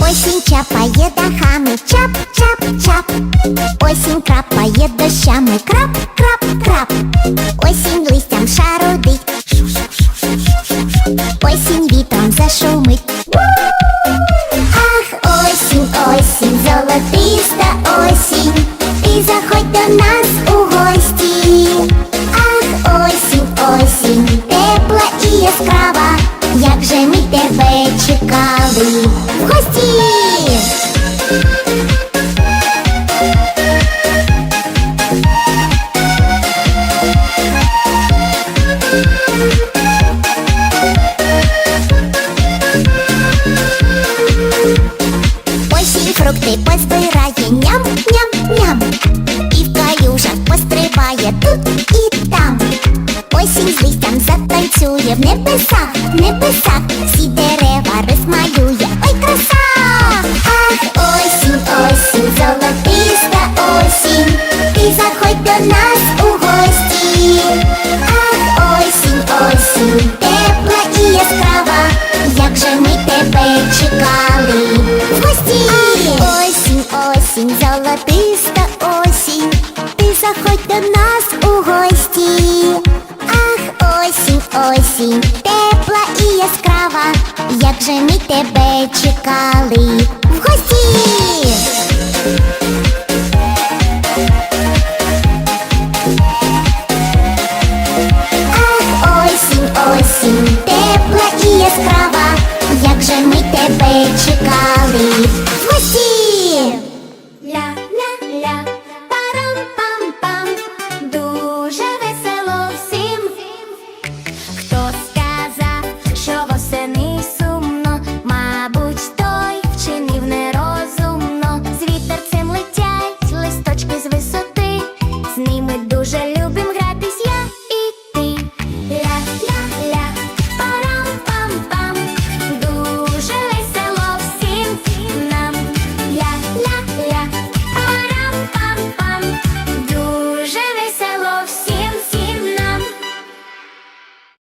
Осінь чапає дахами, чап, чап, чап. Осінь крапає дощами, крап, в гості. Осінь фрукти позбирає ням, ням, ням. І в калюжах пострибає тут і там. Осінь з листям затанцює в небесах, в небесах. Всі дерева розмалює, у гості. Ах, осінь, осінь, тепла і яскрава. Як же ми тебе чекали в гості? Осінь, осінь, золотиста осінь. Ти заходь до нас у гості. Ах, осінь, осінь, тепла і яскрава. Як же ми тебе чекали в гості